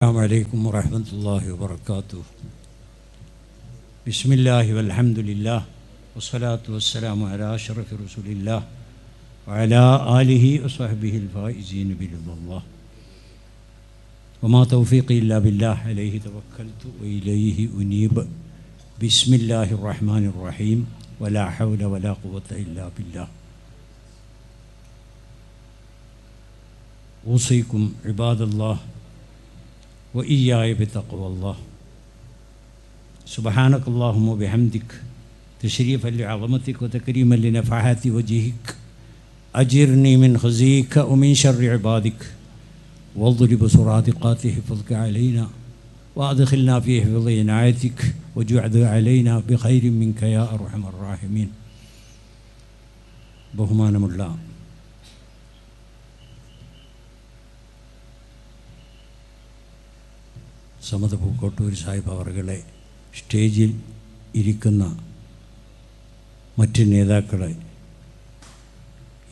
السلام عليكم ورحمة الله وبركاته. بسم الله والحمد لله والصلاة والسلام على أشرف رسول الله وعلى آله وصحبه الفائزين برضا الله. وما توفيقي إلا بالله عليه توكلت وإليه أنيب. بسم الله الرحمن الرحيم. ولا حول ولا قوة إلا بالله. أوصيكم عباد الله وإياي بتقوى الله. سبحانك اللهم وبحمدك تشريفا لعظمتك وتكريما لنفحات وجهك. أجرني من خزيك ومن شر عبادك. واضرب سرادقات حفظك علينا وأدخلنا في حفظ عنايتك وجعد علينا بخير منك يا أرحم الراحمين. بهمان الله സമത പൂക്കോട്ടൂർ സാഹിബ് അവറുകളെ സ്റ്റേജിൽ ഇരിക്കുന്ന മറ്റ് നേതാക്കളെ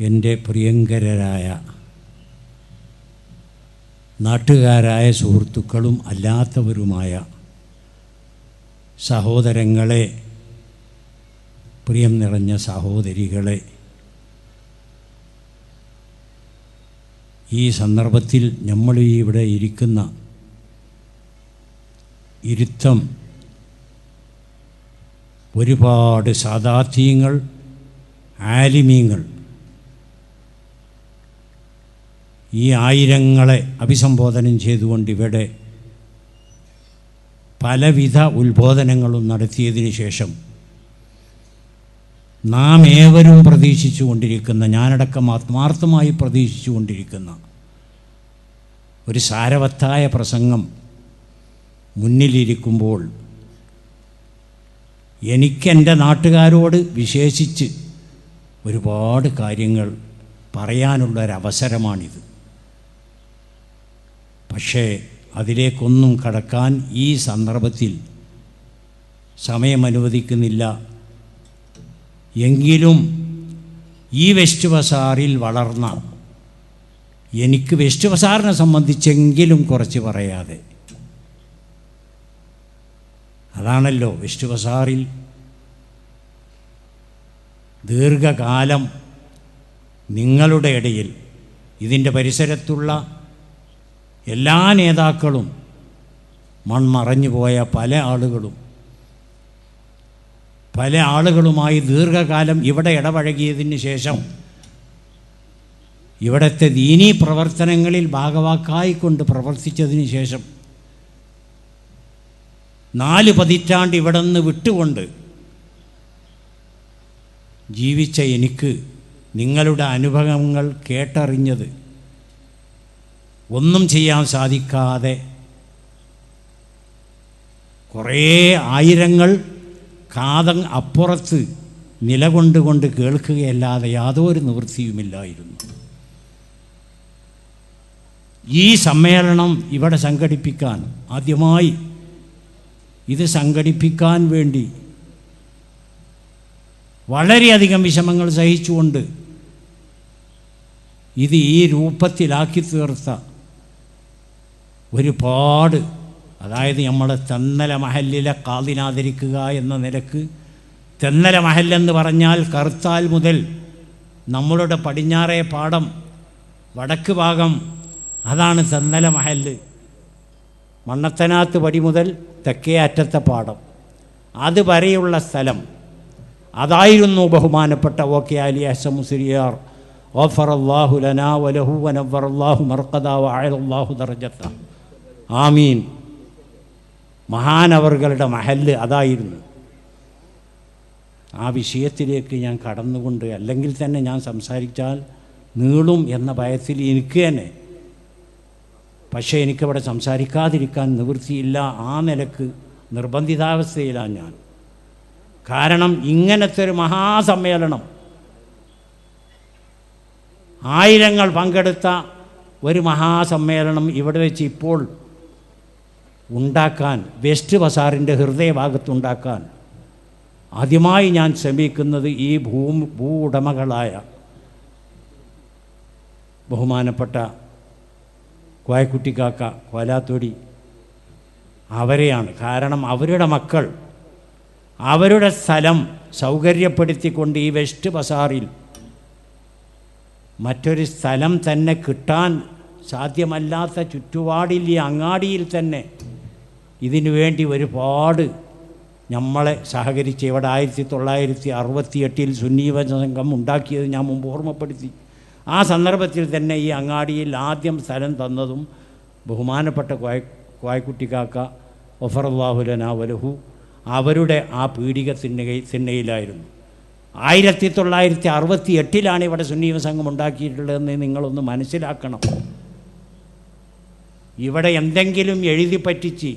എന്റെ പ്രിയങ്കരായ നാട്ടുകാരായ സുഹൃത്തുക്കളും അല്ലാത്തവരുമായ സഹോദരങ്ങളെ പ്രിയം നിറഞ്ഞ സഹോദരികളെ ഈ സന്ദർഭത്തിൽ നമ്മൾ ഇവിടെ ഇരിക്കുന്ന ഇരുത്തം. ഒരുപാട് സാദാർത്ഥ്യങ്ങൾ ആലിമീങ്ങൾ. ഈ ആയിരങ്ങളെ അഭിസംബോധനം ചെയ്തുകൊണ്ട് ഇവിടെ പലവിധ ഉത്ബോധനങ്ങളും നടത്തിയതിന് ശേഷം നാം ഏവരും പ്രതീക്ഷിച്ചു കൊണ്ടിരിക്കുന്ന ഞാനടക്കം ആത്മാർത്ഥമായി പ്രതീക്ഷിച്ചു കൊണ്ടിരിക്കുന്ന ഒരു സാരവത്തായ പ്രസംഗം മുന്നിലിരിക്കുമ്പോൾ എനിക്കെന്റെ നാട്ടുകാരോട് വിശേഷിച്ച് ഒരുപാട് കാര്യങ്ങൾ പറയാനുള്ളൊരവസരമാണിത്. പക്ഷേ അതിലേക്കൊന്നും കടക്കാൻ ഈ സന്ദർഭത്തിൽ സമയം അനുവദിക്കുന്നില്ല എങ്കിലും ഈ വെസ്റ്റ് ബസാറിൽ വളർന്ന എനിക്ക് വെസ്റ്റ് ബസാറിനെ സംബന്ധിച്ചെങ്കിലും കുറച്ച് പറയാതെ അതാണല്ലോ വെസ്റ്റ് ബസാറിൽ. ദീർഘകാലം നിങ്ങളുടെ ഇടയിൽ ഇതിന്റെ പരിസരത്തുള്ള എല്ലാ നേതാക്കളും മൺമറഞ്ഞു പോയ പല ആളുകളും പല ആളുകളുമായി ദീർഘകാലം ഇവിടെ ഇടപഴകിയതിന് ശേഷം ഇവിടുത്തെ ദീനീ പ്രവർത്തനങ്ങളിൽ ഭാഗവാക്കായിക്കൊണ്ട് പ്രവർത്തിച്ചതിന് ശേഷം നാല് പതിറ്റാണ്ട് ഇവിടെ നിന്ന് വിട്ടുകൊണ്ട് ജീവിച്ച എനിക്ക് നിങ്ങളുടെ അനുഭവങ്ങൾ കേട്ടറിഞ്ഞത് ഒന്നും ചെയ്യാൻ സാധിക്കാതെ കുറേ ആയിരങ്ങൾ കാത അപ്പുറത്ത് നിലകൊണ്ടുകൊണ്ട് കേൾക്കുകയല്ലാതെ യാതൊരു നിവൃത്തിയുമില്ലായിരുന്നു. ഈ സമ്മേളനം ഇവിടെ സംഘടിപ്പിക്കാൻ ആദ്യമായി ഇത് സംഘടിപ്പിക്കാൻ വേണ്ടി വളരെയധികം വിഷമങ്ങൾ സഹിച്ചുകൊണ്ട് ഇത് ഈ രൂപത്തിലാക്കി തീർത്ത ഒരുപാട് അതായത് നമ്മളെ തെന്നല മഹലിലെ കാതിനാദരിക്കുക എന്ന നിലയ്ക്ക് തെന്നല മഹലെന്ന് പറഞ്ഞാൽ കറുത്താൽ മുതൽ നമ്മളുടെ പടിഞ്ഞാറേ പാടം വടക്ക് ഭാഗം അതാണ് തെന്നല മഹൽ മണ്ണത്തനാത്ത് പടി മുതൽ തെക്കേ അറ്റത്തെ പാടം. അത് വരെയുള്ള സ്ഥലം. അതായിരുന്നു ബഹുമാനപ്പെട്ട ഓ കെ അലി അഹ്സ മുസ്ലിയാർ ഓഫർ അള്ളാഹു ലനാ വലഹു വനവർ അള്ളാഹു മർക്കദ വായല്ലാഹു ദർജത്ത. ആമീൻ. മഹാനവറുകളുടെ മഹല്ല് അതായിരുന്നു. ആ വിഷയത്തിലേക്ക് ഞാൻ കടന്നുകൊണ്ട് അല്ലെങ്കിൽ തന്നെ ഞാൻ സംസാരിച്ചാൽ നീളും എന്ന ഭയത്തിൽ എനിക്ക് തന്നെ പക്ഷേ എനിക്കവിടെ സംസാരിക്കാതിരിക്കാൻ നിവൃത്തിയില്ല. ആ നിലയ്ക്ക് നിർബന്ധിതാവസ്ഥയിലാണ് ഞാൻ. കാരണം ഇങ്ങനത്തെ ഒരു മഹാസമ്മേളനം ആയിരങ്ങൾ പങ്കെടുത്ത ഒരു മഹാസമ്മേളനം ഇവിടെ വെച്ച് ഇപ്പോൾ ഉണ്ടാക്കാൻ വെസ്റ്റ് ബസാറിന്റെ ഹൃദയഭാഗത്തുണ്ടാക്കാൻ ആദ്യമായി ഞാൻ ശ്രമിക്കുന്നത് ഈ ഭൂ ഭൂ ഉടമകളായ ബഹുമാനപ്പെട്ട കോയക്കുട്ടിക്കാക്ക കോലാത്തൊടി. അവരെയാണ്. കാരണം അവരുടെ മക്കൾ അവരുടെ സ്ഥലം സൗകര്യപ്പെടുത്തിക്കൊണ്ട് ഈ വെസ്റ്റ് ബസാറിൽ മറ്റൊരു സ്ഥലം തന്നെ കിട്ടാൻ സാധ്യമല്ലാത്ത ചുറ്റുപാടിൽ ഈ അങ്ങാടിയിൽ തന്നെ. ഇതിനു വേണ്ടി ഒരുപാട് നമ്മളെ സഹകരിച്ച് ഇവിടെ ആയിരത്തി തൊള്ളായിരത്തി അറുപത്തി എട്ടിൽ സുന്നീവച സംഘം ഉണ്ടാക്കിയത് ഞാൻ മുമ്പ് ഓർമ്മപ്പെടുത്തി. ആ സന്ദർഭത്തിൽ തന്നെ ഈ അങ്ങാടിയിൽ ആദ്യം സ്ഥലം തന്നതും ബഹുമാനപ്പെട്ട കോയ കോയക്കുട്ടിക്കാക്ക ഒഫറുല്ലാഹുലന വലഹു അവരുടെ ആ പീഡിക തിണ്ണ തിണ്ണയിലായിരുന്നു ആയിരത്തി തൊള്ളായിരത്തി അറുപത്തി എട്ടിലാണ് ഇവിടെ സുന്നീവ സംഘം ഉണ്ടാക്കിയിട്ടുള്ളതെന്ന് നിങ്ങളൊന്ന് മനസ്സിലാക്കണം. ഇവിടെ എന്തെങ്കിലും എഴുതി പറ്റിച്ച്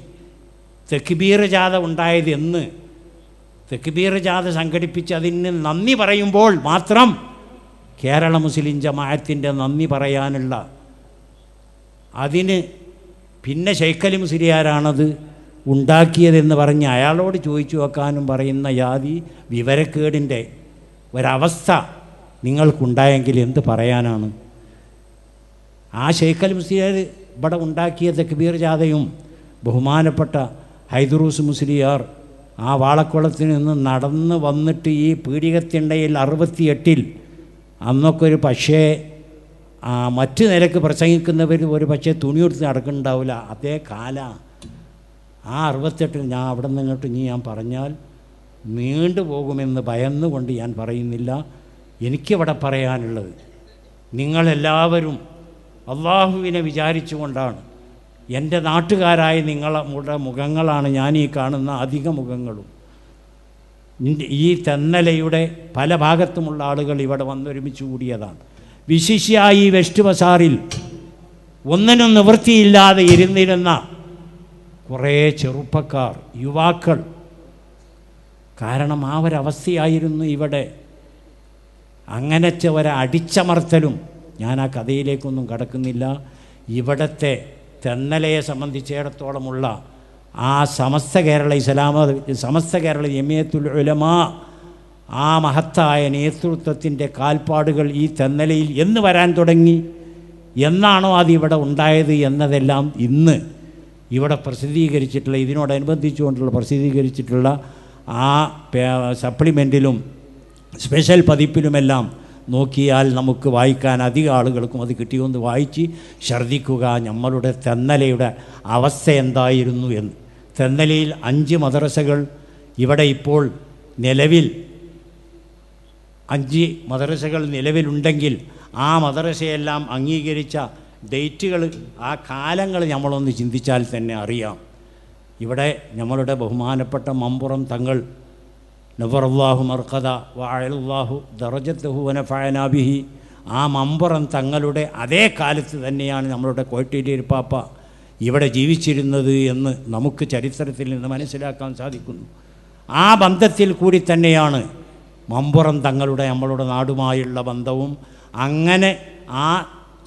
തെക്കുബീർ ജാഥ ഉണ്ടായത് എന്ന് ജാഥ സംഘടിപ്പിച്ച് അതിന് നന്ദി പറയുമ്പോൾ മാത്രം കേരള മുസ്ലിം ജമാഅത്തിന്റെ നന്ദി പറയാനുള്ള അതിന് പിന്നെ ഷെയ്ഖലി മുസ്ലിയാരാണത് ഉണ്ടാക്കിയതെന്ന് പറഞ്ഞ് അയാളോട് ചോദിച്ചു വെക്കാനും പറയുന്ന ജാതി വിവരക്കേടിന്റെ ഒരവസ്ഥ നിങ്ങൾക്കുണ്ടായെങ്കിൽ എന്ത് പറയാനാണ്? ആ ഷെയ്ഖൽ മുസ്ലിയാർ ഇവിടെ ഉണ്ടാക്കിയ തക്ബീർ ജാഥയും ബഹുമാനപ്പെട്ട ഹൈദറൂസ് മുസ്ലിയാർ ആ വാളക്കുളത്തിൽ നിന്ന് നടന്ന് വന്നിട്ട് ഈ പീഡികത്തിണ്ടയിൽ അറുപത്തിയെട്ടിൽ അന്നൊക്കെ ഒരു പക്ഷേ മറ്റു നിലയ്ക്ക് പ്രസംഗിക്കുന്നവർ ഒരു പക്ഷേ തുണിയെടുത്ത് നടക്കുന്നുണ്ടാവില്ല. അതേ കാല. ആ അറുപത്തെട്ടിൽ ഞാൻ അവിടെ നിന്നിട്ട് ഇനി ഞാൻ പറഞ്ഞാൽ നീണ്ടു പോകുമെന്ന് ഭയന്നുകൊണ്ട് ഞാൻ പറയുന്നില്ല. എനിക്കിവിടെ പറയാനുള്ളത് നിങ്ങളെല്ലാവരും അള്ളാഹുവിനെ വിചാരിച്ചുകൊണ്ടാണ്. എന്റെ നാട്ടുകാരായ നിങ്ങളുടെ മുഖങ്ങളാണ് ഞാൻ ഈ കാണുന്ന അധിക മുഖങ്ങളും. ഈ തെന്നലയുടെ പല ഭാഗത്തുമുള്ള ആളുകൾ ഇവിടെ വന്നൊരുമിച്ച് കൂടിയതാണ്. വിശിഷ്യായി വെസ്റ്റ് ബസാറിൽ ഒന്നിനും നിവൃത്തിയില്ലാതെ ഇരുന്നിരുന്ന കുറേ ചെറുപ്പക്കാർ യുവാക്കൾ. കാരണം ആ ഒരവസ്ഥയായിരുന്നു ഇവിടെ. അങ്ങനത്തെ ഒരു അടിച്ചമർത്തലും. ഞാൻ ആ കഥയിലേക്കൊന്നും കടക്കുന്നില്ല. ഇവിടത്തെ തെന്നലയെ സംബന്ധിച്ചിടത്തോളമുള്ള ആ സമസ്ത കേരള ഇസ്ലാമ സമസ്ത കേരള ജമിയത്തുൽ ഉലമാ ആ മഹത്തായ നേതൃത്വത്തിന്റെ കാൽപ്പാടുകൾ ഈ തെന്നലയിൽ എന്ന് വരാൻ തുടങ്ങി. എന്നാണോ അത് ഇവിടെ ഉണ്ടായത് എന്നതെല്ലാം ഇന്ന് ഇവിടെ പ്രസിദ്ധീകരിച്ചിട്ടുള്ള ഇതിനോടനുബന്ധിച്ചുകൊണ്ടുള്ള പ്രസിദ്ധീകരിച്ചിട്ടുള്ള ആ സപ്ലിമെന്റിലും സ്പെഷ്യൽ പതിപ്പിലുമെല്ലാം നോക്കിയാൽ നമുക്ക് വായിക്കാൻ അധികം ആളുകൾക്കും അത് കിട്ടിയൊന്ന് വായിച്ച് ഛർദ്ദിക്കുക. നമ്മളുടെ തെന്നലയുടെ അവസ്ഥ എന്തായിരുന്നു എന്ന്. തെന്നലയിൽ അഞ്ച് മദ്രസകൾ ഇവിടെ ഇപ്പോൾ നിലവിൽ അഞ്ച് മദ്രസകൾ നിലവിലുണ്ടെങ്കിൽ ആ മദ്രസയെല്ലാം അംഗീകരിച്ച ഡേറ്റുകൾ ആ കാലങ്ങൾ നമ്മളൊന്ന് ചിന്തിച്ചാൽ തന്നെ അറിയാം. ഇവിടെ നമ്മളുടെ ബഹുമാനപ്പെട്ട മമ്പുറം തങ്ങൾ നബറുല്ലാഹു മർക്കത വാഴല്ലാഹു ദറജത്തുഹു വനഫായനാബിഹി ആ മമ്പുറം തങ്ങളുടെ അതേ കാലത്ത് തന്നെയാണ് നമ്മളുടെ പാപ്പ ഇവിടെ ജീവിച്ചിരുന്നത് എന്ന് നമുക്ക് ചരിത്രത്തിൽ നിന്ന് മനസ്സിലാക്കാൻ സാധിക്കുന്നു. ആ ബന്ധത്തിൽ കൂടി തന്നെയാണ് മമ്പുറം തങ്ങളുടെ നമ്മളുടെ നാടുമായുള്ള ബന്ധവും. അങ്ങനെ ആ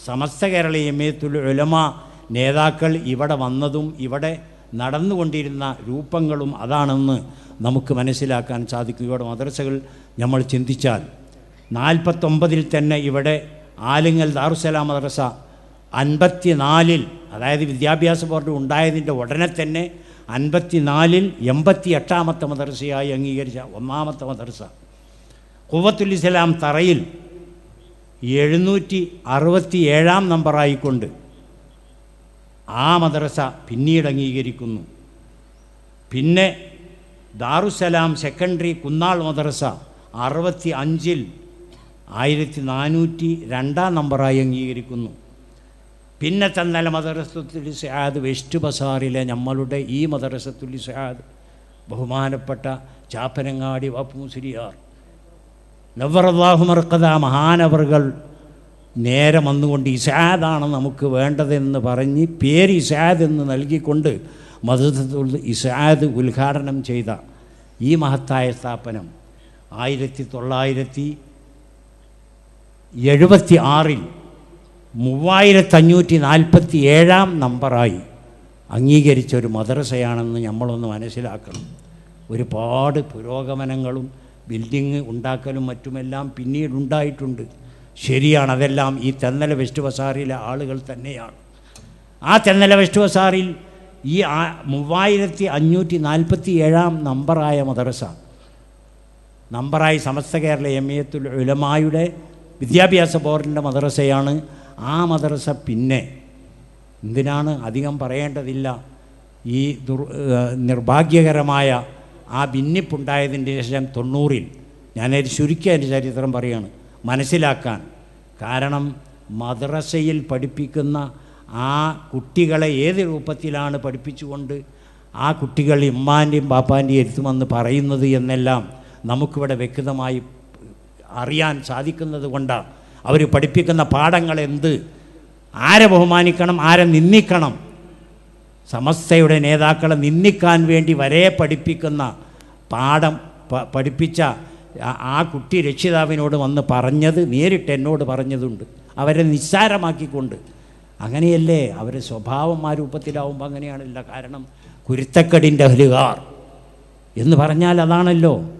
സമസ്ത കേരള എമ്മയത്തുൽ ഉലമ നേതാക്കൾ ഇവിടെ വന്നതും ഇവിടെ നടന്നുകൊണ്ടിരുന്ന രൂപങ്ങളും അതാണെന്ന് നമുക്ക് മനസ്സിലാക്കാൻ സാധിക്കും. ഇവിടെ മദ്രസകൾ നമ്മൾ ചിന്തിച്ചാൽ നാൽപ്പത്തൊമ്പതിൽ തന്നെ ഇവിടെ ആലിങ്ങൽ ദാറുസലാം മദ്രസ അൻപത്തി നാലിൽ അതായത് വിദ്യാഭ്യാസ ബോർഡ് ഉണ്ടായതിന്റെ ഉടനെ തന്നെ അൻപത്തിനാലിൽ എൺപത്തി എട്ടാമത്തെ മദർസയായി അംഗീകരിച്ച ഒന്നാമത്തെ മദർസ. കുവത്തുൽ ഇസ്ലാം തറയിൽ എഴുന്നൂറ്റി അറുപത്തി ഏഴാം നമ്പറായിക്കൊണ്ട് ആ മദ്രസ പിന്നീട് അംഗീകരിക്കുന്നു. പിന്നെ ദാറുസലാം സെക്കൻഡറി കുന്നാൾ മദ്രസ അറുപത്തി അഞ്ചിൽ ആയിരത്തി നാനൂറ്റി രണ്ടാം നമ്പറായി അംഗീകരിക്കുന്നു. പിന്നെ തന്നല മദ്രസത്തുൽ സയാദ് വെസ്റ്റ് ബസാറിലെ നമ്മളുടെ ഈ മദ്രസത്തുൽ സയാദ് ബഹുമാനപ്പെട്ട ചാപ്പനങ്ങാടി വാപ്പു മുസ്ലിയാർ നവറല്ലാഹുമർക്കഥ മഹാനവറുകൾ നേരെ വന്നുകൊണ്ട് ഇസാദാണ് നമുക്ക് വേണ്ടതെന്ന് പറഞ്ഞ് പേര് ഇസാദ് എന്ന് നൽകിക്കൊണ്ട് മദർസത്തുൽ ഇസാദ് ഉദ്ഘാടനം ചെയ്ത ഈ മഹത്തായ സ്ഥാപനം ആയിരത്തി തൊള്ളായിരത്തി എഴുപത്തി ആറിൽ മൂവായിരത്തഞ്ഞൂറ്റി നാൽപ്പത്തി ഏഴാം നമ്പറായി അംഗീകരിച്ച ഒരു മദ്രസയാണെന്ന് നമ്മളൊന്ന് മനസ്സിലാക്കണം. ഒരുപാട് പുരോഗമനങ്ങളും ബിൽഡിങ് ഉണ്ടാക്കലും മറ്റുമെല്ലാം പിന്നീടുണ്ടായിട്ടുണ്ട് ശരിയാണ് അതെല്ലാം ഈ തെന്നല വെസ്റ്റ് ബസാറിലെ ആളുകൾ തന്നെയാണ്. ആ തെന്നല വെസ്റ്റ് ബസാറിൽ ഈ മൂവായിരത്തി അഞ്ഞൂറ്റി നാൽപ്പത്തി ഏഴാം നമ്പറായ മദ്രസ നമ്പറായി സമസ്ത കേരള എമിയത്തുൽ ഉലമായുടെ വിദ്യാഭ്യാസ ബോർഡിന്റെ മദ്രസയാണ്. ആ മദ്രസ പിന്നെ. എന്തിനാണ് അധികം പറയേണ്ടതില്ല? ഈ ദുർ നിർഭാഗ്യകരമായ ആ ഭിന്നിപ്പുണ്ടായതിന്റെ ശേഷം തൊണ്ണൂറിൽ ഞാനൊരു ചുരുക്കി അതിന്റെ ചരിത്രം പറയുകയാണ് മനസ്സിലാക്കാൻ. കാരണം മദ്രസയിൽ പഠിപ്പിക്കുന്ന ആ കുട്ടികളെ ഏത് രൂപത്തിലാണ് പഠിപ്പിച്ചുകൊണ്ട് ആ കുട്ടികൾ ഇമ്മാന്റെയും പാപ്പാന്റെയും എഴുത്തുമെന്ന് പറയുന്നത് എന്നെല്ലാം നമുക്കിവിടെ വ്യക്തമായി അറിയാൻ സാധിക്കുന്നത് കൊണ്ടാണ്. അവർ പഠിപ്പിക്കുന്ന പാഠങ്ങൾ എന്ത്? ആരെ ബഹുമാനിക്കണം ആരെ നിന്ദിക്കണം? സമസ്തയുടെ നേതാക്കളെ നിന്ദിക്കാൻ വേണ്ടി വരെ പഠിപ്പിക്കുന്ന പാഠം പഠിപ്പിച്ച ആ- കുട്ടി രക്ഷിതാവിനോട് വന്ന് പറഞ്ഞത് നേരിട്ട് എന്നോട് പറഞ്ഞതുണ്ട്. അവരെ നിസ്സാരമാക്കിക്കൊണ്ട്. അങ്ങനെയല്ലേ? അവരെ സ്വഭാവം ആ രൂപത്തിലാവുമ്പോൾ അങ്ങനെയാണല്ല കാരണം. കുരുത്തക്കടിന്റെ അഹ്ലുകാർ. എന്ന് പറഞ്ഞാൽ അതാണല്ലോ.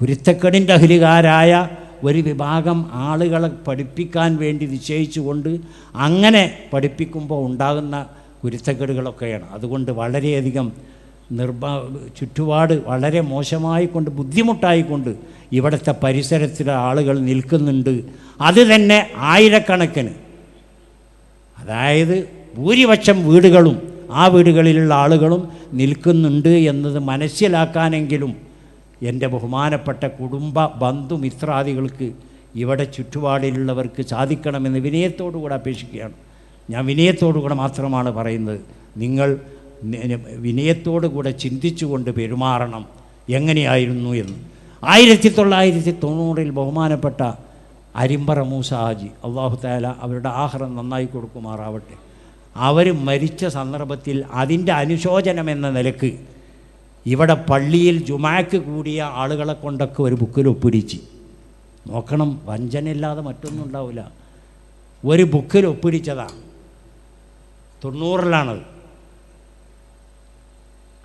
കുരുത്തക്കടിന്റെ അഹ്ലുകാരായ ഒരു വിഭാഗം ആളുകളെ പഠിപ്പിക്കാൻ വേണ്ടി നിശ്ചയിച്ചുകൊണ്ട് അങ്ങനെ പഠിപ്പിക്കുമ്പോൾ ഉണ്ടാകുന്ന കുരുത്തക്കേടുകളൊക്കെയാണ്. അതുകൊണ്ട് വളരെയധികം നിർബ ചുറ്റുപാട് വളരെ മോശമായിക്കൊണ്ട് ബുദ്ധിമുട്ടായിക്കൊണ്ട് ഇവിടുത്തെ പരിസരത്തിലെ ആളുകൾ നിൽക്കുന്നുണ്ട്. അത് തന്നെ ആയിരക്കണക്കിന്. അതായത് ഭൂരിപക്ഷം വീടുകളും ആ വീടുകളിലുള്ള ആളുകളും നിൽക്കുന്നുണ്ട് എന്നത് മനസ്സിലാക്കാനെങ്കിലും എന്റെ ബഹുമാനപ്പെട്ട കുടുംബ ബന്ധു മിത്രാദികൾക്ക് ഇവിടെ ചുറ്റുപാടിലുള്ളവർക്ക് സാധിക്കണമെന്ന് വിനയത്തോടുകൂടെ അപേക്ഷിക്കുകയാണ്. ഞാൻ വിനയത്തോടുകൂടെ മാത്രമാണ് പറയുന്നത്. നിങ്ങൾ വിനയത്തോടുകൂടെ ചിന്തിച്ചുകൊണ്ട് പെരുമാറണം. എങ്ങനെയായിരുന്നു എന്ന്. ആയിരത്തി തൊള്ളായിരത്തി തൊണ്ണൂറിൽ ബഹുമാനപ്പെട്ട അരിമ്പറ മൂസ ഹാജി അള്ളാഹു താല അവരുടെ ആഹാരം നന്നായി കൊടുക്കുമാറാവട്ടെ. അവർ മരിച്ച സന്ദർഭത്തിൽ അതിന്റെ അനുശോചനം എന്ന നിലയ്ക്ക് ഇവിടെ പള്ളിയിൽ ജുമാക്ക് കൂടിയ ആളുകളെ കൊണ്ടൊക്കെ ഒരു ബുക്കിൽ ഒപ്പിടിച്ച്. നോക്കണം വഞ്ചനയില്ലാതെ മറ്റൊന്നും ഉണ്ടാവില്ല. ഒരു ബുക്കിൽ ഒപ്പിടിച്ചതാണ് തൊണ്ണൂറിലാണത്.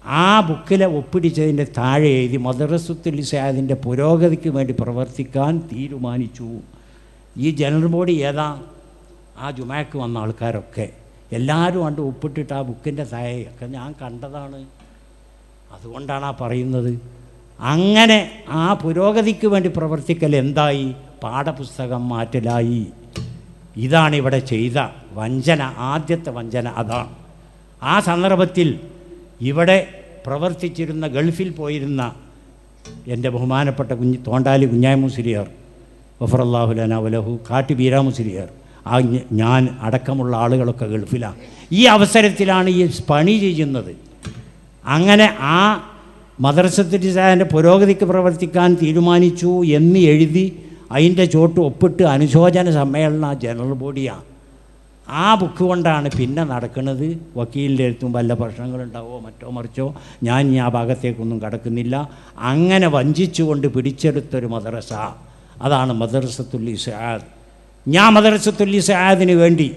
ആ ബുക്കിലെ ഒപ്പിടിച്ചതിന്റെ താഴെ എഴുതി മദ്രസുത്തുൽ ഇസാദിന്റെ പുരോഗതിക്ക് വേണ്ടി പ്രവർത്തിക്കാൻ തീരുമാനിച്ചു. ഈ ജനറൽ ബോഡി ഏതാ? ആ ജുമാക്ക് വന്ന ആൾക്കാരൊക്കെ. എല്ലാവരും കണ്ട് ഒപ്പിട്ടിട്ട് ആ ബുക്കിന്റെ താഴെയൊക്കെ ഞാൻ കണ്ടതാണ്. അതുകൊണ്ടാണ് ആ പറയുന്നത്. അങ്ങനെ ആ പുരോഗതിക്ക് വേണ്ടി പ്രവർത്തിക്കൽ എന്തായി? പാഠപുസ്തകം മാറ്റലായി. ഇതാണ് ഇവിടെ ചെയ്ത വഞ്ചന ആദ്യത്തെ വഞ്ചന അതാണ് ആ സന്ദർഭത്തിൽ ഇവിടെ പ്രവർത്തിച്ചിരുന്ന ഗൾഫിൽ പോയിരുന്ന എന്റെ ബഹുമാനപ്പെട്ട കുഞ്ഞ് തോണ്ടാലി കുഞ്ഞായ്മുസിരിയർ വഫറല്ലാഹുലന വലഹു കാട്ടി ബീരാമുസിരിയർ ആ ഞാൻ അടക്കമുള്ള ആളുകളൊക്കെ ഗൾഫിലാണ് ഈ അവസരത്തിലാണ് ഈ പണി ചെയ്യുന്നത്. അങ്ങനെ ആ മദ്രസത്തിന്റെ പുരോഗതിക്ക് പ്രവർത്തിക്കാൻ തീരുമാനിച്ചു എന്ന് എഴുതി അതിന്റെ ചോട്ട് ഒപ്പിട്ട് അനുശോചന സമ്മേളന ജനറൽ ബോഡിയാണ് ആ ബുക്ക് കൊണ്ടാണ് പിന്നെ നടക്കുന്നത്. വക്കീലിന്റെ അടുത്തും വല്ല പ്രശ്നങ്ങളുണ്ടാവോ മറ്റോ മറിച്ചോ ഞാൻ ഇനി ആ ഭാഗത്തേക്കൊന്നും കടക്കുന്നില്ല. അങ്ങനെ വഞ്ചിച്ചുകൊണ്ട് പിടിച്ചെടുത്തൊരു മദ്രസ അതാണ് മദ്രസത്തുൽ ഇസാദ് ഞാൻ മദ്രസത്തുൽ ഇസാദിന് വേണ്ടി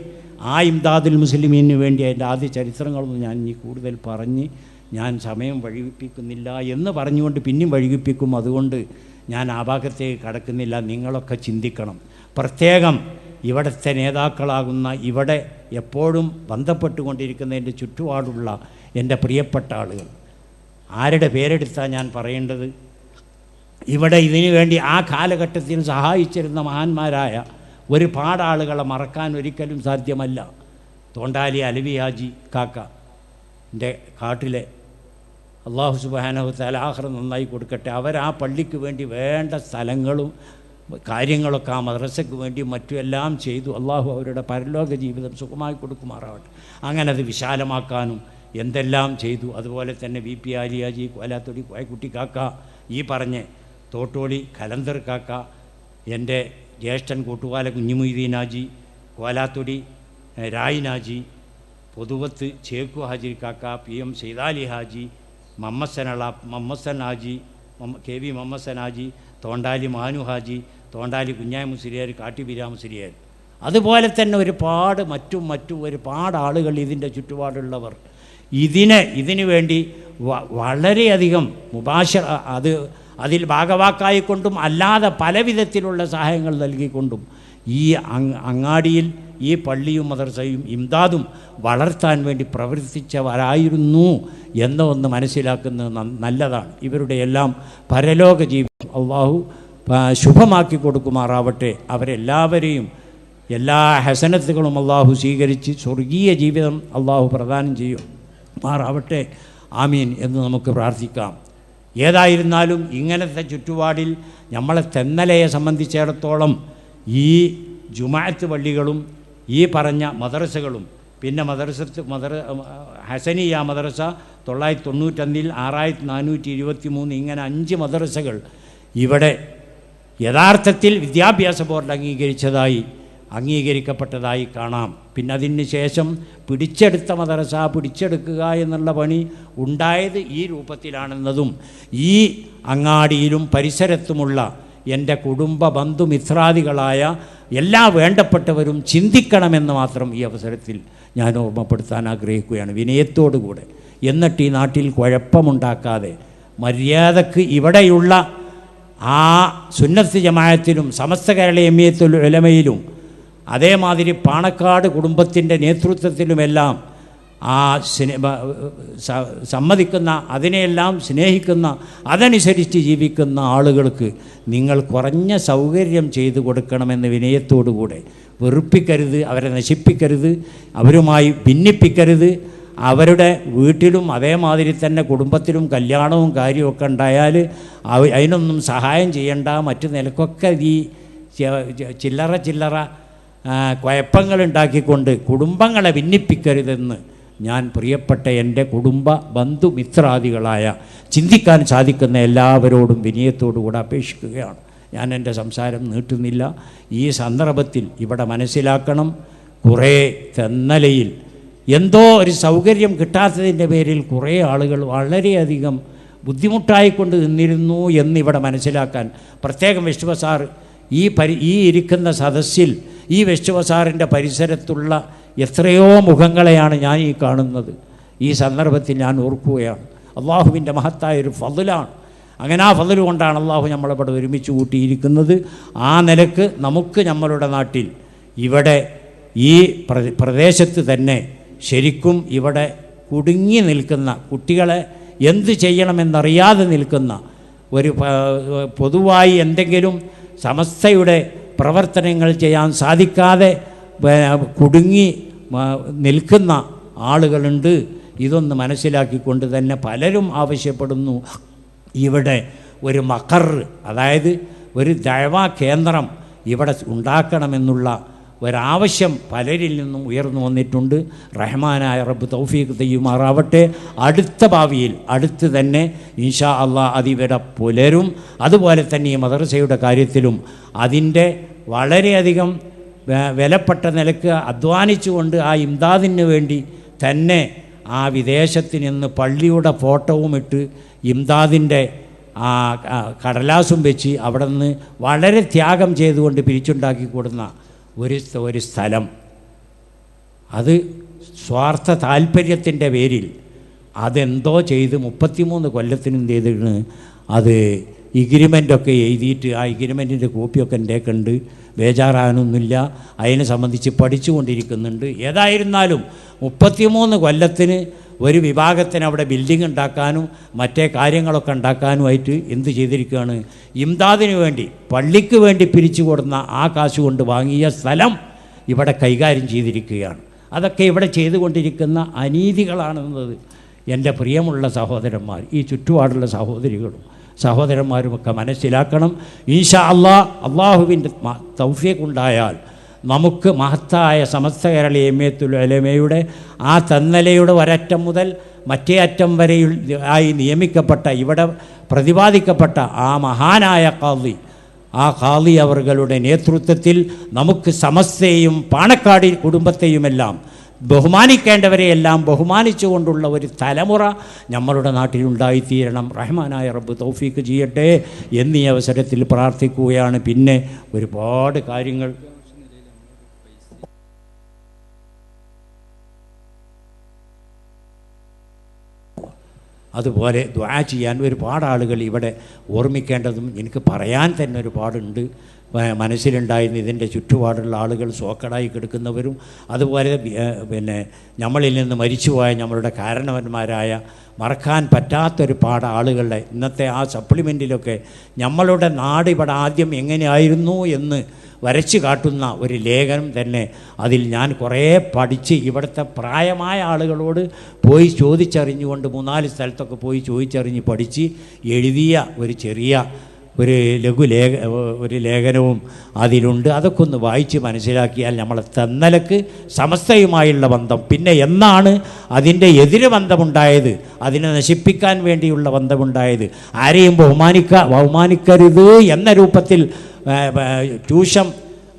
ആ ഇംദാദുൽ മുസ്ലിമീന് വേണ്ടി അതിന്റെ ആദ്യ ചരിത്രങ്ങളൊന്നും ഞാൻ ഇനി കൂടുതൽ പറഞ്ഞ് ഞാൻ സമയം വഴിവിപ്പിക്കുന്നില്ല എന്ന് പറഞ്ഞുകൊണ്ട് പിന്നെയും വഴിവിപ്പിക്കും. അതുകൊണ്ട് ഞാൻ ആ ഭാഗത്തേക്ക് കടക്കുന്നില്ല. നിങ്ങളൊക്കെ ചിന്തിക്കണം. പ്രത്യേകം ഇവിടുത്തെ നേതാക്കളാകുന്ന ഇവിടെ എപ്പോഴും ബന്ധപ്പെട്ടുകൊണ്ടിരിക്കുന്ന എന്റെ ചുറ്റുപാടുള്ള എന്റെ പ്രിയപ്പെട്ട ആളുകൾ. ആരുടെ പേരെടുത്താണ് ഞാൻ പറയേണ്ടത്? ഇവിടെ ഇതിനു വേണ്ടി ആ കാലഘട്ടത്തിൽ സഹായിച്ചിരുന്ന മഹാന്മാരായ ഒരുപാട് ആളുകളെ മറക്കാൻ ഒരിക്കലും സാധ്യമല്ല. തോണ്ടാലി അലവിയാജി കാക്ക എന്റെ കാട്ടിലെ അള്ളാഹു സുബാനഹു തലാഹർ നന്നായി കൊടുക്കട്ടെ. അവർ ആ പള്ളിക്ക് വേണ്ടി വേണ്ട സ്ഥലങ്ങളും കാര്യങ്ങളൊക്കെ ആ മദ്രസയ്ക്ക് വേണ്ടി മറ്റുമെല്ലാം ചെയ്തു. അള്ളാഹു അവരുടെ പരലോക ജീവിതം സുഖമായി കൊടുക്കുമാറാവട്ടെ. അങ്ങനെ അത് വിശാലമാക്കാനും എന്തെല്ലാം ചെയ്തു. അതുപോലെ തന്നെ വി പി ആലിയാജി കോലാത്തൊടി കോയക്കുട്ടി കാക്ക ഈ പറഞ്ഞ് തോട്ടോളി കലന്തർ കാക്ക എന്റെ ജ്യേഷ്ഠൻ കൂട്ടുകാല കുഞ്ഞുമൊയ്തീനാജി കോലാത്തൊടി രായിനാജി പൊതുവത്ത് ചേക്കു ഹാജി കാക്ക പി എം സെയ്താലി ഹാജി മമ്മസനള മമ്മസൻ ഹാജി കെ വി മമ്മസൻ ഹാജി തോണ്ടാലി മാനു ഹാജി തോണ്ടാലി കുഞ്ഞായ മുസ്ലിയാർ കാട്ടി ബിരാ മുസ്ലിയാർ അതുപോലെ തന്നെ ഒരുപാട് മറ്റും മറ്റും ഒരുപാട് ആളുകൾ ഇതിന്റെ ചുറ്റുപാടുള്ളവർ. ഇതിന് ഇതിനു വേണ്ടി വളരെയധികം മുബാശ അത് അതിൽ ഭാഗവാക്കായിക്കൊണ്ടും അല്ലാതെ പല വിധത്തിലുള്ള സഹായങ്ങൾ നൽകിക്കൊണ്ടും ഈ അങ്ങാടിയിൽ ഈ പള്ളിയും മദർസയും ഇംദാദും വളർത്താൻ വേണ്ടി പ്രവർത്തിച്ചവരായിരുന്നു എന്ന ഒന്ന് മനസ്സിലാക്കുന്നത് നല്ലതാണ്. ഇവരുടെ എല്ലാം പരലോക ജീവിതം അള്ളാഹു ശുഭമാക്കി കൊടുക്കുമാറാവട്ടെ. അവരെല്ലാവരെയും എല്ലാ ഹസനത്തുകളും അള്ളാഹു സ്വീകരിച്ച് സ്വർഗീയ ജീവിതം അള്ളാഹു പ്രദാനം ചെയ്യും മാറാവട്ടെ ആമീൻ എന്ന് നമുക്ക് പ്രാർത്ഥിക്കാം. ഏതായിരുന്നാലും ഇങ്ങനത്തെ ചുറ്റുപാടിൽ നമ്മളെ തെന്നലയെ സംബന്ധിച്ചിടത്തോളം ഈ ജുമാഅത്ത് പള്ളികളും ഈ പറഞ്ഞ മദ്രസകളും പിന്നെ മദ്രസ മദർ ഹസനിയ മദ്രസ തൊള്ളായിരത്തി തൊണ്ണൂറ്റൊന്നിൽ ആറായിരത്തി നാനൂറ്റി ഇരുപത്തി മൂന്ന് ഇങ്ങനെ അഞ്ച് മദ്രസകൾ ഇവിടെ യഥാർത്ഥത്തിൽ വിദ്യാഭ്യാസ ബോർഡ് അംഗീകരിച്ചതായി അംഗീകരിക്കപ്പെട്ടതായി കാണാം. പിന്നെ അതിന് ശേഷം പിടിച്ചെടുത്ത മദ്രസ പിടിച്ചെടുക്കുക എന്നുള്ള പണി ഉണ്ടായത് ഈ രൂപത്തിലാണെന്നതും ഈ അങ്ങാടിയിലും പരിസരത്തുമുള്ള എന്റെ കുടുംബ ബന്ധുമിത്രാദികളായ എല്ലാ വേണ്ടപ്പെട്ടവരും ചിന്തിക്കണമെന്ന് മാത്രം ഈ അവസരത്തിൽ ഞാൻ ഓർമ്മപ്പെടുത്താൻ ആഗ്രഹിക്കുകയാണ് വിനയത്തോടുകൂടെ. എന്നിട്ട് ഈ നാട്ടിൽ കുഴപ്പമുണ്ടാക്കാതെ മര്യാദയ്ക്ക് ഇവിടെയുള്ള ആ സുന്നത്ത് ജമായത്തിലും സമസ്ത കേരള എമ്മിയത്തുൽ ഉലമയിലും അതേമാതിരി പാണക്കാട് കുടുംബത്തിന്റെ നേതൃത്വത്തിലുമെല്ലാം ആ സ്നേ ബ- സ- സമ്മതിക്കുന്ന അതിനെയെല്ലാം സ്നേഹിക്കുന്ന അതനുസരിച്ച് ജീവിക്കുന്ന ആളുകൾക്ക് നിങ്ങൾ കുറഞ്ഞ സൗകര്യം ചെയ്തു കൊടുക്കണമെന്ന് വിനയത്തോടുകൂടെ വെറുപ്പിക്കരുത് അവരെ നശിപ്പിക്കരുത് അവരുമായി ഭിന്നിപ്പിക്കരുത്. അവരുടെ വീട്ടിലും അതേമാതിരി തന്നെ കുടുംബത്തിലും കല്യാണവും കാര്യമൊക്കെ ഉണ്ടായാൽ അതിനൊന്നും സഹായം ചെയ്യണ്ട മറ്റു നിലക്കൊക്കെ ഈ ചില്ലറ ചില്ലറ കുഴപ്പങ്ങളുണ്ടാക്കിക്കൊണ്ട് കുടുംബങ്ങളെ ഭിന്നിപ്പിക്കരുതെന്ന് ഞാൻ പ്രിയപ്പെട്ട എന്റെ കുടുംബ ബന്ധുമിത്രാദികളായ ചിന്തിക്കാൻ സാധിക്കുന്ന എല്ലാവരോടും വിനയത്തോടുകൂടെ അപേക്ഷിക്കുകയാണ്. ഞാൻ എന്റെ സംസാരം നീട്ടുന്നില്ല. ഈ സന്ദർഭത്തിൽ ഇവിടെ മനസ്സിലാക്കണം കുറേ തെന്നലയിൽ എന്തോ ഒരു സൗകര്യം കിട്ടാത്തതിന്റെ പേരിൽ കുറേ ആളുകൾ വളരെയധികം ബുദ്ധിമുട്ടായിക്കൊണ്ട് നിന്നിരുന്നു എന്നിവിടെ മനസ്സിലാക്കാൻ. പ്രത്യേകം വിശ്വസാർ ഈ പരി ഈ ഇരിക്കുന്ന സദസ്സിൽ ഈ വെച്ചുവസാറിന്റെ പരിസരത്തുള്ള എത്രയോ മുഖങ്ങളെയാണ് ഞാൻ ഈ കാണുന്നത്. ഈ സന്ദർഭത്തിൽ ഞാൻ ഓർക്കുകയാണ്. അള്ളാഹുവിന്റെ മഹത്തായ ഒരു ഫതിലാണ്. അങ്ങനെ ആ ഫതിൽ കൊണ്ടാണ് അള്ളാഹു നമ്മളിവിടെ ഒരുമിച്ച് കൂട്ടിയിരിക്കുന്നത്. ആ നിലയ്ക്ക് നമുക്ക് നമ്മളുടെ നാട്ടിൽ ഇവിടെ ഈ പ്ര- പ്രദേശത്ത് തന്നെ ശരിക്കും ഇവിടെ കുടുങ്ങി നിൽക്കുന്ന കുട്ടികളെ എന്ത് ചെയ്യണമെന്നറിയാതെ നിൽക്കുന്ന ഒരു പൊതുവായി എന്തെങ്കിലും സമസ്തയുടെ പ്രവർത്തനങ്ങൾ ചെയ്യാൻ സാധിക്കാതെ കുടുങ്ങി നിൽക്കുന്ന ആളുകളുണ്ട്. ഇതൊന്ന് മനസ്സിലാക്കിക്കൊണ്ട് തന്നെ പലരും ആവശ്യപ്പെടുന്നു. ഇവിടെ ഒരു മക്കർ അതായത് ഒരു ദഴവാ കേന്ദ്രം ഇവിടെ ഉണ്ടാക്കണമെന്നുള്ള ഒരാവശ്യം പലരിൽ നിന്നും ഉയർന്നു വന്നിട്ടുണ്ട്. റഹ്മാനായ റബ്ബ് തൗഫീഖ് തെയ്യുമാറാവട്ടെ. അടുത്ത ഭാവിയിൽ അടുത്ത് തന്നെ ഇൻഷാ അള്ളാ അതിവിടെ പുലരും. അതുപോലെ തന്നെ ഈ മദർസയുടെ കാര്യത്തിലും അതിന്റെ വളരെയധികം വിലപ്പെട്ട നിലയ്ക്ക് അധ്വാനിച്ചുകൊണ്ട് ആ ഇംദാദിന് വേണ്ടി തന്നെ ആ വിദേശത്ത് നിന്ന് പള്ളിയുടെ ഫോട്ടോവും ഇട്ട് ഇംദാദിന്റെ ആ കടലാസും വെച്ച് അവിടെ നിന്ന് വളരെ ത്യാഗം ചെയ്തുകൊണ്ട് പിരിച്ചുണ്ടാക്കി കൊടുക്കുന്ന ഒരു ഒരു സ്ഥലം. അത് സ്വാർത്ഥ താല്പര്യത്തിന്റെ പേരിൽ അതെന്തോ ചെയ്ത് മുപ്പത്തിമൂന്ന് കൊല്ലത്തിന് ചെയ്തിട്ട് അത് ഇഗ്രിമെന്റൊക്കെ എഴുതിയിട്ട് ആ ഇഗ്രിമെന്റിന്റെ കോപ്പിയൊക്കെ എന്റെ ഉണ്ട് ബേജാറാകാനൊന്നുമില്ല അതിനെ സംബന്ധിച്ച് പഠിച്ചുകൊണ്ടിരിക്കുന്നുണ്ട്. ഏതായിരുന്നാലും മുപ്പത്തിമൂന്ന് കൊല്ലത്തിന് ഒരു വിഭാഗത്തിന് അവിടെ ബിൽഡിംഗ് ഉണ്ടാക്കാനും മറ്റേ കാര്യങ്ങളൊക്കെ ഉണ്ടാക്കാനുമായിട്ട് എന്ത് ചെയ്തിരിക്കുകയാണ്? ഇംദാദിന് വേണ്ടി പള്ളിക്ക് വേണ്ടി പിരിച്ചു കൊടുന്ന ആ കാശ് കൊണ്ട് വാങ്ങിയ സ്ഥലം ഇവിടെ കൈകാര്യം ചെയ്തിരിക്കുകയാണ്. അതൊക്കെ ഇവിടെ ചെയ്തുകൊണ്ടിരിക്കുന്ന അനീതികളാണെന്നത് എന്റെ പ്രിയമുള്ള സഹോദരന്മാർ ഈ ചുറ്റുപാടുള്ള സഹോദരികളും സഹോദരന്മാരുമൊക്കെ മനസ്സിലാക്കണം. ഈശ അള്ളാ അള്ളാഹുവിന്റെ തൗഫ്യക്കുണ്ടായാൽ നമുക്ക് മഹത്തായ സമസ്ത കേരള എമ്മിയത്തുലമയുടെ ആ തന്നലയുടെ ഒരറ്റം മുതൽ മറ്റേ അറ്റം വരെ ആയി നിയമിക്കപ്പെട്ട ഇവിടെ പ്രതിപാദിക്കപ്പെട്ട ആ മഹാനായ കാളി ആ കാളി അവരുടെ നേതൃത്വത്തിൽ നമുക്ക് സമസ്തയും പാണക്കാടി കുടുംബത്തെയുമെല്ലാം ബഹുമാനിക്കേണ്ടവരെയെല്ലാം ബഹുമാനിച്ചുകൊണ്ടുള്ള ഒരു തലമുറ നമ്മളുടെ നാട്ടിലുണ്ടായിത്തീരണം റഹ്മാനായ റബ്ബ് തൗഫീക്ക് ചെയ്യട്ടെ എന്നീ അവസരത്തിൽ പ്രാർത്ഥിക്കുകയാണ്. പിന്നെ ഒരുപാട് കാര്യങ്ങൾ. അതുപോലെ ദ്വാ ചെയ്യാൻ ഒരുപാട് ആളുകൾ ഇവിടെ ഓർമ്മിക്കേണ്ടതും എനിക്ക് പറയാൻ തന്നെ ഒരുപാടുണ്ട്. മനസ്സിലുണ്ടായിരുന്ന ഇതിന്റെ ചുറ്റുപാടുള്ള ആളുകൾ സോക്കടായി കിടക്കുന്നവരും അതുപോലെ പിന്നെ നമ്മളിൽ നിന്ന് മരിച്ചുപോയ നമ്മളുടെ കാരണവന്മാരായ മറക്കാൻ പറ്റാത്തൊരു പാട ആളുകളുടെ ഇന്നത്തെ ആ സപ്ലിമെന്റിലൊക്കെ നമ്മളുടെ നാട് ഇവിടെ ആദ്യം എങ്ങനെയായിരുന്നു എന്ന് വരച്ചു കാട്ടുന്ന ഒരു ലേഖനം തന്നെ അതിൽ ഞാൻ കുറേ പഠിച്ച് ഇവിടുത്തെ പ്രായമായ ആളുകളോട് പോയി ചോദിച്ചറിഞ്ഞുകൊണ്ട് മൂന്നാൽ സ്ഥലത്തൊക്കെ പോയി ചോദിച്ചറിഞ്ഞ് പഠിച്ച് എഴുതിയ ഒരു ചെറിയ ഒരു ലഘു ലേഖ ഒരു ലേഖനവും അതിലുണ്ട്. അതൊക്കെ ഒന്ന് വായിച്ച് മനസ്സിലാക്കിയാൽ നമ്മളെ തന്നലക്ക് സമസ്തയുമായുള്ള ബന്ധം. പിന്നെ എന്നാണ് അതിന്റെ എതിര് ബന്ധമുണ്ടായത്? അതിനെ നശിപ്പിക്കാൻ വേണ്ടിയുള്ള ബന്ധമുണ്ടായത്? ആരെയും ബഹുമാനിക്ക ബഹുമാനിക്കരുത് എന്ന രൂപത്തിൽ ട്യൂഷൻ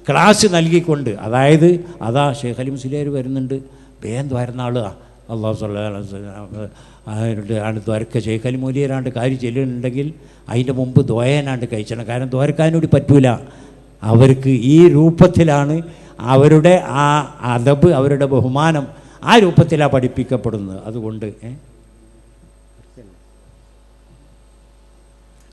ക്ലാസ് നൽകിക്കൊണ്ട് അതായത് അതാ ഷെയ്ഖ് അലി വരുന്നുണ്ട്. വേഗം വരുന്ന ആളാ അള്ളാഹു സ്വല്ലാണ്ട് ആണ് ദ്വാരക്ക അലി മൂലിയരാണ്ട് കാര്യം ചെല്ലുന്നുണ്ടെങ്കിൽ അതിന്റെ മുമ്പ് ദ്വയനാണ്ട് കഴിച്ചണം. കാരണം ദ്വാരക്കാനൂടി പറ്റൂല. അവർക്ക് ഈ രൂപത്തിലാണ് അവരുടെ ആ അതബ് അവരുടെ ബഹുമാനം ആ രൂപത്തിലാണ് പഠിപ്പിക്കപ്പെടുന്നത്. അതുകൊണ്ട്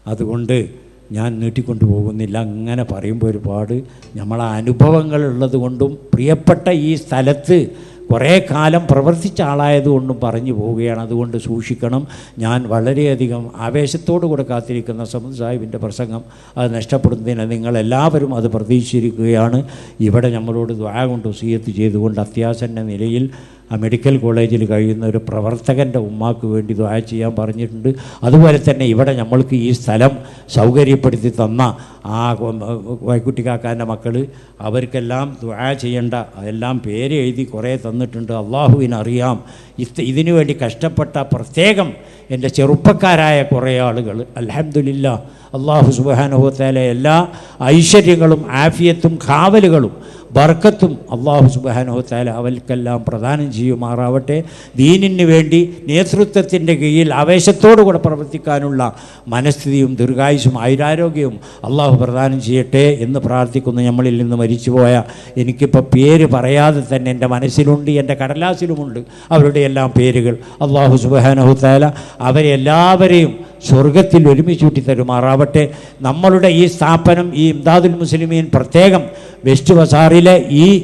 അതുകൊണ്ട് ഞാൻ നീട്ടിക്കൊണ്ടു പോകുന്നില്ല. അങ്ങനെ പറയുമ്പോൾ ഒരുപാട് നമ്മളെ അനുഭവങ്ങളുള്ളത് കൊണ്ടും പ്രിയപ്പെട്ട ഈ സ്ഥലത്ത് കുറേ കാലം പ്രവർത്തിച്ച ആളായതുകൊണ്ടും പറഞ്ഞു പോവുകയാണ്. അതുകൊണ്ട് സൂക്ഷിക്കണം. ഞാൻ വളരെയധികം ആവേശത്തോടു കൂടെ കാത്തിരിക്കുന്ന സമദ് സാഹിബിന്റെ പ്രസംഗം അത് നഷ്ടപ്പെടുന്നതിന് നിങ്ങളെല്ലാവരും അത് പ്രതീക്ഷിച്ചിരിക്കുകയാണ്. ഇവിടെ നമ്മളോട് ദ്വാ കൊണ്ട് സീയത്ത് ചെയ്തുകൊണ്ട് അത്യാസന്ന നിലയിൽ ആ മെഡിക്കൽ കോളേജിൽ കഴിയുന്ന ഒരു പ്രവർത്തകന്റെ ഉമ്മാക്ക് വേണ്ടി ദ്വാ ചെയ്യാൻ പറഞ്ഞിട്ടുണ്ട്. അതുപോലെ തന്നെ ഇവിടെ നമ്മൾക്ക് ഈ സ്ഥലം സൗകര്യപ്പെടുത്തി തന്ന ആ വൈക്കുട്ടിക്കാക്കാന്റെ മക്കൾ അവർക്കെല്ലാം ദ്വാ ചെയ്യേണ്ട എല്ലാം പേര് എഴുതി കുറേ തന്നിട്ടുണ്ട്. അള്ളാഹുവിനറിയാം. ഇത് ഇതിനു വേണ്ടി കഷ്ടപ്പെട്ട പ്രത്യേകം എന്റെ ചെറുപ്പക്കാരായ കുറേ ആളുകൾ അലഹമില്ല അള്ളാഹു സുബാനുഭവത്തേലെ എല്ലാ ഐശ്വര്യങ്ങളും ആഫിയത്തും കാവലുകളും ബർക്കത്തും അള്ളാഹു സുബാനുഭവത്താല അവൽക്കെല്ലാം പ്രദാനം ചെയ്യുമാറാവട്ടെ. ദീനിന് വേണ്ടി നേതൃത്വത്തിന്റെ കീഴിൽ ആവേശത്തോടു കൂടെ പ്രവർത്തിക്കാനുള്ള മനസ്ഥിതിയും ദീർഘായുസും ആയുരാരോഗ്യവും അള്ളാഹു പ്രദാനം ചെയ്യട്ടെ എന്ന് പ്രാർത്ഥിക്കുന്നു. നമ്മളിൽ നിന്ന് മരിച്ചുപോയ എനിക്കിപ്പോൾ പേര് പറയാതെ തന്നെ എന്റെ മനസ്സിലുണ്ട് എന്റെ കടലാസിലുമുണ്ട് അവരുടെ എല്ലാം പേരുകൾ. അള്ളാഹു സുബാനഹുത്താല അവരെ എല്ലാവരെയും സ്വർഗത്തിൽ ഒരുമിച്ച് ചൂട്ടി തരുമാറാവട്ടെ. നമ്മളുടെ ഈ സ്ഥാപനം ഈ ഇംദാദുൽ മുസ്ലിമീൻ പ്രത്യേകം വെസ്റ്റ് ബസാറിലെ ഈ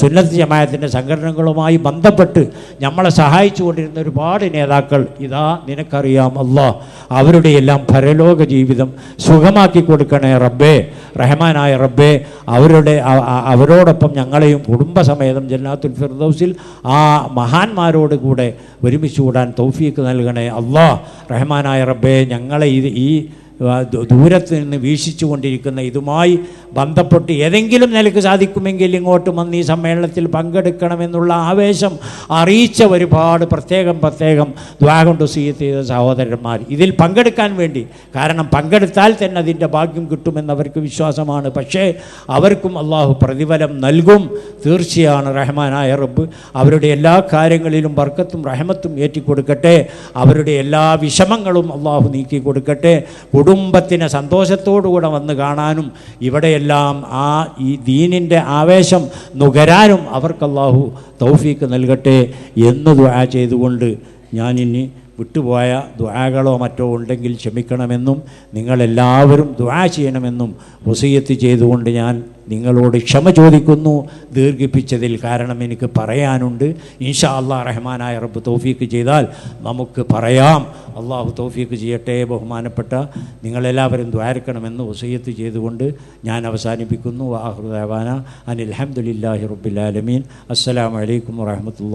സുന്നത്ത് ജമായത്തിന്റെ സംഘടനകളുമായി ബന്ധപ്പെട്ട് നമ്മളെ സഹായിച്ചു കൊണ്ടിരുന്ന ഒരുപാട് നേതാക്കൾ ഇതാ നിനക്കറിയാം അല്ലാ അവരുടെ എല്ലാം പരലോക ജീവിതം സുഖമാക്കി കൊടുക്കണേ റബ്ബേ റഹ്മാനായ റബ്ബേ അവരുടെ അവരോടൊപ്പം ഞങ്ങളെയും കുടുംബസമേതം ജന്നാത്തുൽ ഫിർദൗസിൽ ആ മഹാന്മാരോട് കൂടെ ഒരുമിച്ച് കൂടാൻ തൗഫീക്ക് നൽകണേ അല്ലാ റഹ്മാനായ റബ്ബേ ഞങ്ങളെ ഇത് ഈ ദൂരത്ത് നിന്ന് വീക്ഷിച്ചു കൊണ്ടിരിക്കുന്ന ഇതുമായി ബന്ധപ്പെട്ട് ഏതെങ്കിലും നിലയ്ക്ക് സാധിക്കുമെങ്കിൽ ഇങ്ങോട്ട് വന്ന് ഈ സമ്മേളനത്തിൽ പങ്കെടുക്കണമെന്നുള്ള ആവേശം അറിയിച്ച ഒരുപാട് പ്രത്യേകം പ്രത്യേകം ദ്വാകൊണ്ട് സീയത്ത് ചെയ്ത സഹോദരന്മാർ. ഇതിൽ പങ്കെടുക്കാൻ വേണ്ടി കാരണം പങ്കെടുത്താൽ തന്നെ അതിന്റെ ഭാഗ്യം കിട്ടുമെന്നവർക്ക് വിശ്വാസമാണ്. പക്ഷേ അവർക്കും അള്ളാഹു പ്രതിഫലം നൽകും. തീർച്ചയാണ് റഹ്മാനായ റബ്ബ് അവരുടെ എല്ലാ കാര്യങ്ങളിലും വർക്കത്തും റഹമത്തും ഏറ്റിക്കൊടുക്കട്ടെ. അവരുടെ എല്ലാ വിഷമങ്ങളും അള്ളാഹു നീക്കി കൊടുക്കട്ടെ കുടുംബത്തിന് സന്തോഷത്തോടുകൂടെ വന്ന് കാണാനും ഇവിടെയെല്ലാം ആ ഈ ദീനിന്റെ ആവേശം നുകരാനും അവർക്ക് തൗഫീക്ക് നൽകട്ടെ എന്ന് ദുആ ചെയ്തുകൊണ്ട് ഞാനിനി വിട്ടുപോയ ദുആകളോ മറ്റോ ഉണ്ടെങ്കിൽ ക്ഷമിക്കണമെന്നും നിങ്ങളെല്ലാവരും ദുആ ചെയ്യണമെന്നും വസീയത്ത് ചെയ്തുകൊണ്ട് ഞാൻ നിങ്ങളോട് ക്ഷമ ചോദിക്കുന്നു. ദീർഘിപ്പിച്ചതിൽ കാരണം എനിക്ക് പറയാനുണ്ട്. ഇൻഷാ അള്ളാ റഹ്മാനായ റബ്ബ് തോഫീക്ക് ചെയ്താൽ നമുക്ക് പറയാം. അള്ളാഹു തോഫീക്ക് ചെയ്യട്ടെ. ബഹുമാനപ്പെട്ട നിങ്ങളെല്ലാവരും ദ്വാരക്കണമെന്ന് വസീയത്ത് ചെയ്തുകൊണ്ട് ഞാൻ അവസാനിപ്പിക്കുന്നു. വാഹുദാന അനിൽ അഹമ്മദില്ലാഹി റബ്ബിലാലമീൻ അസ്സലാമലൈക്കും വാഹമത്തുള്ള